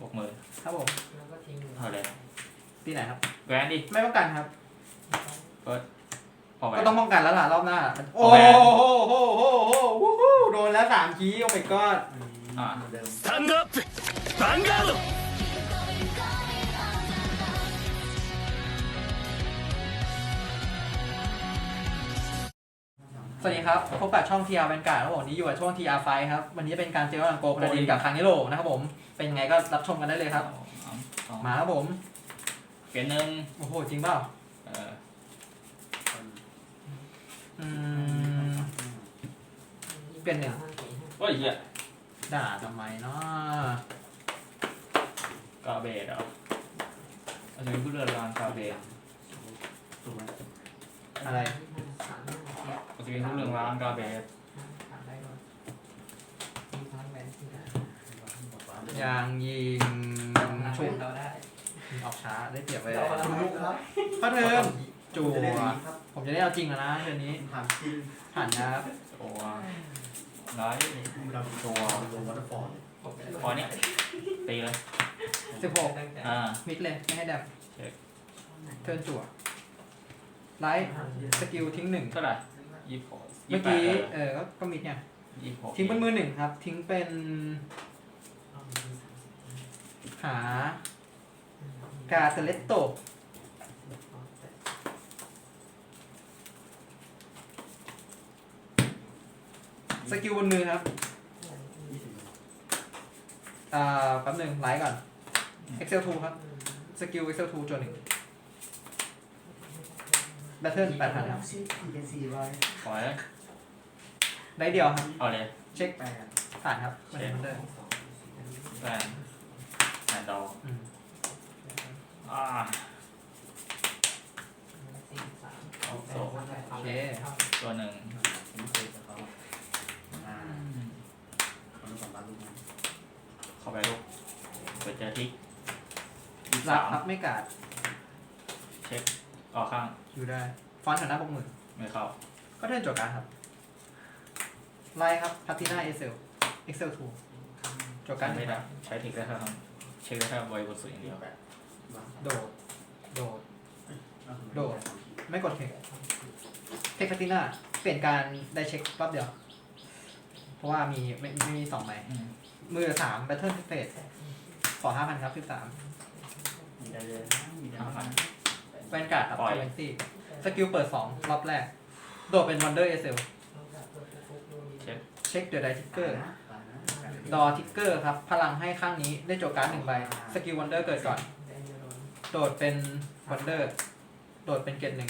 บวกมือ ครับผม แล้วก็ทิ้ง เอาเลย ตีไหนครับ แหวนดิ ไม่ป้องกันครับ พอแหวน ก็ต้องป้องกันแล้วล่ะรอบหน้า โอ้ เอาแหวน โหโหโหโหโหวู้ฮู้โดนแล้วสามคีโอ้ my god อ่า เดิม スタンドアップヴァンガード สวัสดีครับ พบกับช่อง TR เป็นการครับผมวันนี้อยู่กับช่วง TR ไฟครับ วันนี้จะเป็นการเจอกับโกพนาดินกับคางนิโรนะครับผม เป็นไงก็รับชมกันได้เลยครับเอาเอามาครับผม เปลี่ยนหนึ่งโอ้โห จริงเปล่าเอออืมเปลี่ยนหนึ่งโอ้ยเหี้ยด่าทำไมเนาะกาเบดเหรอเอาจะเป็นผู้เรือนรางกาเบดถูกไหมอะไรเอา จะเป็นผู้เรือนรางกาเบดยางยิงชุชุบบเราได้ออกช้าได้เปรียบไปคุณลูกครับพัดเทิร์นจูจะได้ดีครับผมจะได้เอาจริงแล้วนะเดือนนี้ถามจริงผ่านครับโอ้ไลท์เราตัวลงวัตถุฟอร์ดพอนี้ตีเลยสิบหกอ่ามิดเลย ไม่ให้แดมเช็คเทิร์นจั่วไลท์สกิลทิ้งหนึ่งเท่าไหร่ ยี่สิบหกเมื่อกี้เออก็ก็มิดเนี่ยยี่สิบหกทิ้งเป็นมือหนึ่งครับ ทิ้งเป็นหากาเซเลตโตสกิลบนมือครับยี่สิบอ่าแป๊บหนึ่งไลท์ก่อน Excel 2 ครับ สกิล Excel 2จนหนึ่ง แบทเทิลแปดพันครับซีเป็นสี่ใบปล่อยเลยได้เดียวครับ เอาเลยเช็คแปดผ่านครับมันเป็นเดิมแหวนแหวนดอกอืมอ่าโอเคตัวหนึ่งผมเคยกับเขาอ่าเขาต้องสองบ้านลูกนะเข้าไปลูกเปิดเจอทิกยี่สิบรัสาบมครับไม่กาดเช็ค ออกข้างอยู่ได้ ฟอนต์ฐานะบกหมื่นไม่เข้าก็เทิร์นจบการครับ ไลท์ครับพัติน่าเอเซล Excel 2จบการไม่ได้ใช้ทิกได้แค่ครั้งเช็คได้แค่ไวบนสุดอย่างเดียวแปดบ้างโดด โดดอะโดด ไม่กดเทคเทคพัติน่าเปลี่ยนการได้เช็ครอบเดียว เพราะว่ามีไม่ไม่มีสองใบอืมมือสามแบทเทิลเฟสขอห้าพันครับสิบสามมีได้เลยนะมีได้ห้าพัน แวนการ์ดครับปล่อยเวนซี่สกิลเปิดสองรอบแรก โดดเป็นวันเดอร์เอเซลเช็คเช็คเดอะไดทิกเกอร์นะไปนะดอทิกเกอร์ครับ พลังให้ข้างนี้ได้โจทย์การ์ดหนึ่งใบสกิลวันเดอร์เกิดก่อน โดดเป็นวันเดอร์ โดดเป็นเกตหนึ่ง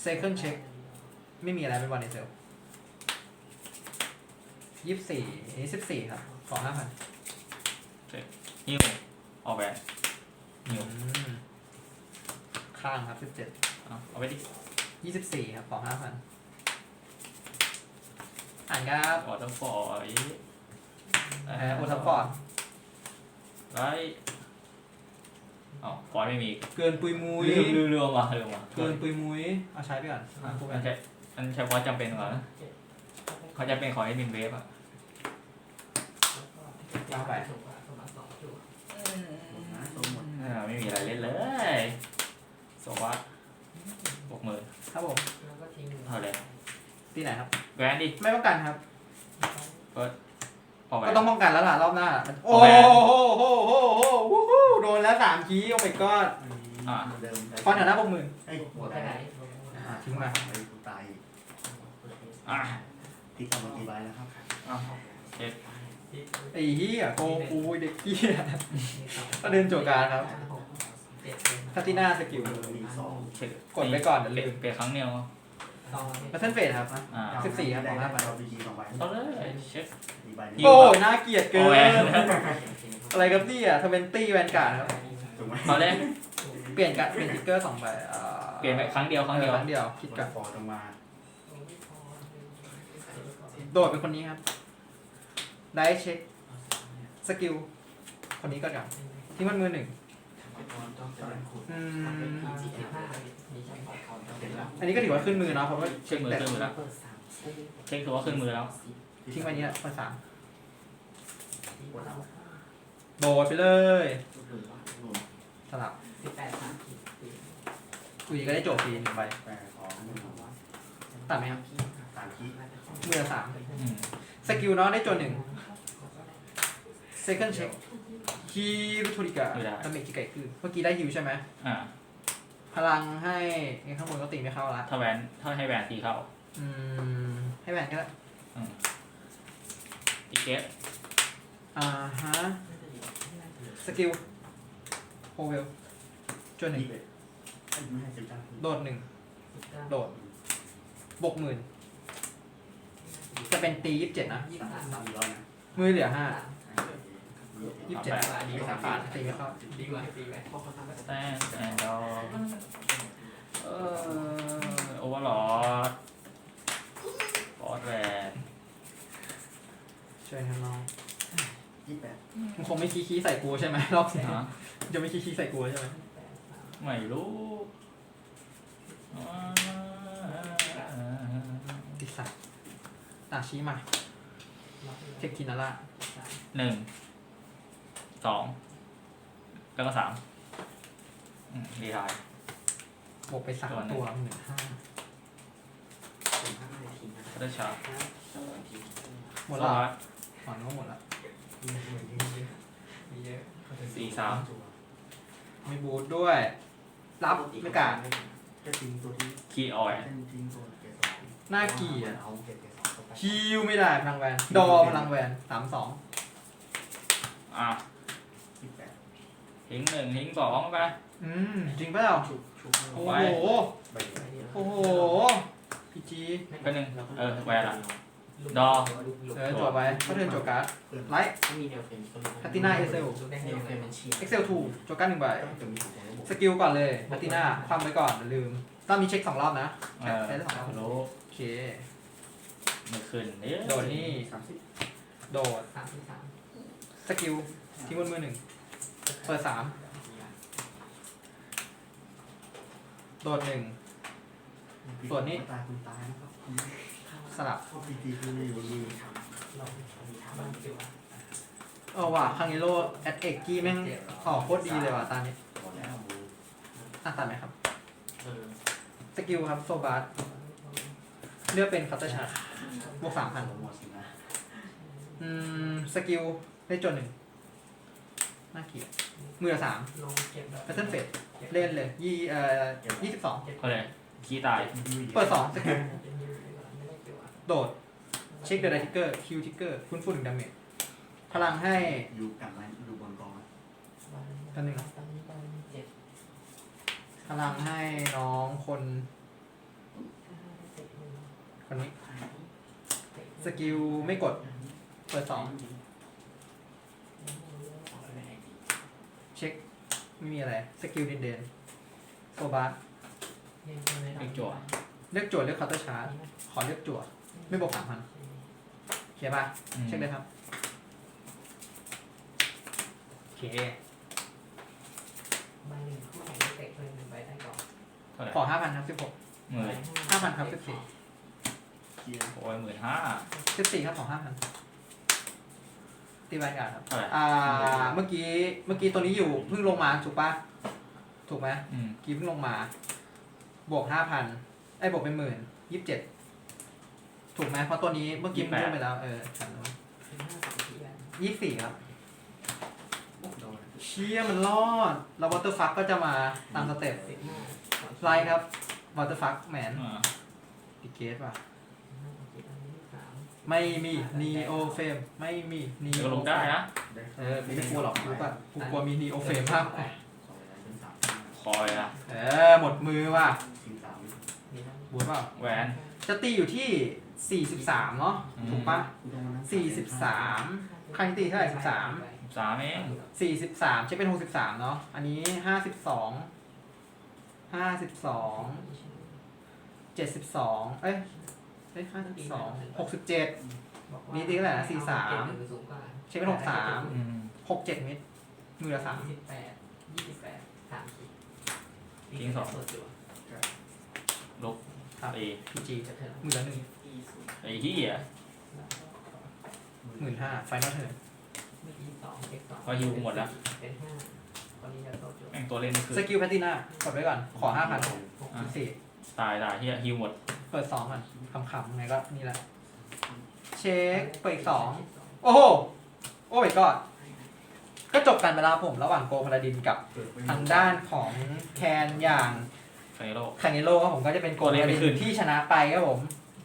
เซคันเช็คไม่มีอะไรเป็นวันเอเซลยี่สิบสี่นี่สิบสี่ครับ ขอห้าพันหิ้วออกแหวนหิ้ว ข้างครับสิบเจ็ดเอาเอาไปดิยี่สิบสี่ครับขอห้าพันอ่านครับออเตอร์ฟอร์ยเอ่อโอทัฟฟอร์ดไลท์อ๋อฟอนต์ไม่มีเกินปุยมุยลืมลืมลืมว่ะลืมว่ะเกินปุยมุยเอาใช้ไปก่อนอะพูดมักันนใช้มันใช้ฟอนต์จำเป็นเหรอเขาจะเป็นของไอ้มินเวฟอะเอาไปหมดนะตัวหมดอ่าไม่มีอะไรเล่นเลยสวัสดบวกมือ ครับผม เอาเลย ตี ไหนครับแหวนดิไม่ป้องกันครับ พอแหวก็นต้องป้องกันแล้วล่ะรอบหน้า โอ้เอาโหแหวนโอ้โหโอ้โหโอ้โหโดนแล้วสามคีโอ้ my god อ่าเดิมฟอนต์ฐานะบกหมื่นไอ้หัวไปตายไหนอะทิ้งมาไอ้กูตายอ่าที่ทำมากี่ใบแล้วครับเอาเช็คไอ้เหี้ยโกกูเด็กเหี้ยก็เดินโจทย์การครับพัติน่าสกิลมีสองเช็คกดไว้ก่อนเดี๋ยวลืมเปลี่ยนครั้งเดียว มาเส้นเฟสครับอ่าสิบสี่ครับได้ของห้าใบเราไปยีสองใบเอาเลยเช็ค มีใบยินี้งโอ้ยน่าเกลียดเกิเอานแหวนอะไรครับเนี่ยทเวนตี้แวนการ์ดครับ ถูกไหมเอาเลยเปลี่ยนกันเปลี่ยนติ๊กเกอร์สองใบอ่าเปลี่ยนไปครั้งเดียวครั้งเดียว ครั้งเดียว คิดกกัดนฟอร์ดออกมาโดดเป็นคนนี้ครับ ได้เช็ค สกิล คนนี้ก็ก่อนที่มันมือหนึ่ง อืมอันนี้ก็ถือว่าขึ้นมือเนาะเพราะว่าเช็คมือแต่ขึ้นมือแล้วเช็คถือว่าขึ้นมือแล้วทิ้งไว้นี้ละคนสามโดดไปเลยหรือว่าหนุนสลับสิบแปดสามขีดสี่อุยก็ได้โจทย์ฟรีหนึ่งใบแปดสองหนึ่งตัดไหมครับสามคีย์มือละสามอืมสกิลเนาะได้โจทย์หนึ่ง second check ฮิวทูริกะดาเมจที่ไก่คือเมื่อกี้ได้ฮิวใช่ไหมอ่าพลังให้ไอ้ข้างบนก็ตีไม่เข้าละถ้าแวนถ้าให้แวนตีเข้าอืมให้แหวนก็ได้อืมติเกตอ่าฮะสกิลโฮเวลโจทย์หนึ่งยี่สิบเอ็ดไม่ให้สิบเก้าโดดหนึ่งโดดบวกหมื่นจะเป็นตียี่สิบเจ็ดนะยี่สาสิมบสามสามร้อยนะมือเหลือห้า ยี่สิบเจ็ดบาทดีสามผ่านตีไม่เข้าดีกว่าดีกว่าเพราะเขาทำแบบแตนแอนดอเออโอเวอร์ลอดฟอดแวนช่วยให้น้องยี่สิบแปดมึงคงไม่คีคีใส่กูใช่ไหมรอบนี้นะจะไม่คีคีใส่กูใช่ไหมไม่รู้ติดสัตว์อะชี้มาเทคทินาร่าหนึ่ง สองแล้วก็สามอืมดีทาย บวกไปสามตัวหนึ่ง ตัวหมื่นห้าผมห้านาทีนะก็ได้ชาร์จหมดและหวังว่าหมดละมีเยอะสี่สาม มีบูทด้วย รับไม่กล้าจะทิ้งตัวที่คีย์ออยจะทิ้งตัวเกสรหน้าเกลียดเอาเกสรเข้าไปฮิวไม่ได้พลังแวน ดอพลังแวนสามสองอะยี่สิบแปด ทิ้งหนึ่งทิ้งสองไป อืมจริงเปล่าชุบชุบโอ้ไปโหใบเดียวโอ้โหพีจีก็หนึ่งเออแวนละ ดอ เออจวดไปเขาเทิร์นจวดการ์ดไลท์ถ้ามีเดียวเฟนก็รู้พัตติน่าเอเซลได้เดียวเฟนมันเชียร์เอ็กเซลทูจวดการ์ดหนึ่งใบจะมีของระบบสกิลก่อนเลยพัตติน่าความไว้ก่อนอย่าลืมต้องมีเช็คสองรอบนะเออใช้ได้สองรอบรู้โอเค ไม่ขึ้นเนี่ยโดดนี่ สามสิบโดดสามสิบสามสกิลทิ้งบนมือหนึ่ง เปิดสามโดดหนึ่ง ส่วนนี้ ตายคุณตายนะครับคุณสลับเข้าพีจีคืออยู่บนมือเรามีทางบ้านเกี่ยวกับเออว่ะคังนิโร่แอดเอกกี้แม่งออกโคตรดีเลยว่ะตอนนี้หมดแล้วมืออะตัดไหมครับ เออสกิลครับโซบาร์เลือกเป็นคัตเตอร์ชาร์บวกสามพันหมดสินะอืม สกิลได้จนหนึ่ง น่าเกลียดมือละสามลงเก็บแพทเทิร์นเฟดเล่นเลยยี่เอ่อยี่สิบสองก็เลยคีย์ตายเปิดสองสกิลไม่ได้เกี่ยวกับโดด เช็คเดอะไดทิกเกอร์คิวทิกเกอร์ฟื้นฟูหนึ่งดาเมจพลังให้อยู่กันไหมอยู่บนกองอันหนึ่งเจ็ดพลังให้น้องคนคนนี้สกิลไม่กดเปิดสองเช็ค ไม่มีอะไร สกิลดินเดนโซบาร์เลือกโจทย์เลือกเคาน์เตอร์ชาร์จขอเลือกจั่ว ไม่บวกสามพันโอเคป่ะอืม เช็คเลยครับโอเคใบหนึ่งคู่แข่งเตะเพิ่มหนึ่งใบได้ก่อนเท่าไหร่ขอห้าพันครับสิบหก หมื่นห้าพันครับสิบสี่เกียร์โอ้ยหมื่นห้าสิบสี่ครับของห้าพัน ตีบรรยากาศครับเท่าไหร่อ่า เมื่อกี้ เมื่อกี้ตัวนี้อยู่เพิ่งลงมาถูกปะถูกไหมอืมเมื่อกี้เพิ่งลงมา บวกห้าพันไอ้ยบวกเป็นหมื่นยี่สิบเจ็ดถูกไหมเพราะตัวนี้เมื่อกี้มันขึ้นไปแล้ว เออฉันสิบห้าสามทีกันยี่สิบสี่ครับโดนเชี่ยมันรอด แล้ววอเตอร์ฟักก็จะมาตามสเต็ปสิบห้าไลท์ครับวอเตอร์ฟักแมนอ่าติเกตป่ะ ไม่มีนีโอเฟมไม่มีนีเดี๋ยวโอลงได้นะ เออไม่กลัวหรอกกูป่ะกูกลัวมีนีโอเฟมมากกว่าเป็นสามคอยอะเออหมดมือว่ะสิบสามบูดเปล่าแหวนจะตีอยู่ที่ 43 เนาะอืมถูกปะตรงนั้น43 ใครตีเท่าไหร่ 13 สามเอง43ใช้เป็น 63 เนาะอันนี้ 52 52 72 เอ้ย เอ้ย52 67นี่ตีเท่าไหร่นะ43ใช้เป็น63อืม67เมตรมือละยี่สิบแปดยี่สิบแปดสามขีดทิ้งสองลบครับเอ3 PG จะเถิดมือละหนึ่งไอ้ที่อะหมื่นห้าไฟนอลเทิร์นเมื่อกี้สองเอ็กซ์สองพอฮิวหมดแล้วเป็นห้าคนนี้จะโตจุดแม่งตัวเล่นนี่คือสกิลแพตติน่ากดไว้ก่อน ขอห้าพันหกอะสี่ตายตายเฮียฮิวหมด เปิดสองก่อนขำๆไงก็นี่แหละ เช็คเปิดอีกสองโอ้โหโอ้ยก็ก็จบกันไปแล้วครับผมระหว่างโกพาลาดินกับทางด้านของแคนอย่างไฟโลคาเนโลครับผมก็จะเป็นโกตัวเล่พานลาไม่ดิขึ้นนที่ชนะไปครับผม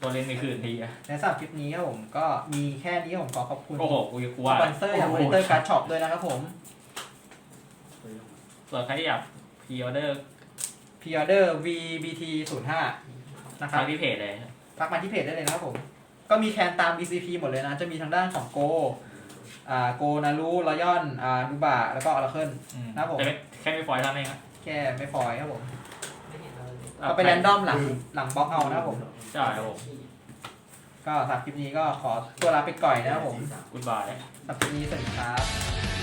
ตัวเล่นไม่คืนทีอะในสำหรับคลิปนี้ครับผมก็มีแค่นี้ครับผมขอขอบคุณโอ้โหกูกูสว่าปอนเซอร์อย่างมอนิเตอร์การ์ดช็อปด้วยนะครับผมส่วนใครที่อยากพรีออเดอร์พ r ออเดอร์ VBT 05 นะคทัรับกที่เพจเลยทักมาที่เพจได้เลยนะครับผม ก็มีแคนตาม BCP หมดเลยนะ จะมีทางด้านของโก อ่า โกนารูรอยอนอ่าดูบะแล้วก็ออร์เคิล อืมครับผม แต่ไม่แค่ไม่ฟอยล์เท่านั้นเองอะแค่ไม่ฟอยครับผมไม่เห็นเราเลยก็ไปแรนดอมหลังหลังบล็อกเอานะครับผม ใช่ครับผมก็สำหรับคลิปนี้ก็ขอตัวลาไปก่อยนะครับผมกูดบาย สำหรับคลิปนี้สวัสดีครับ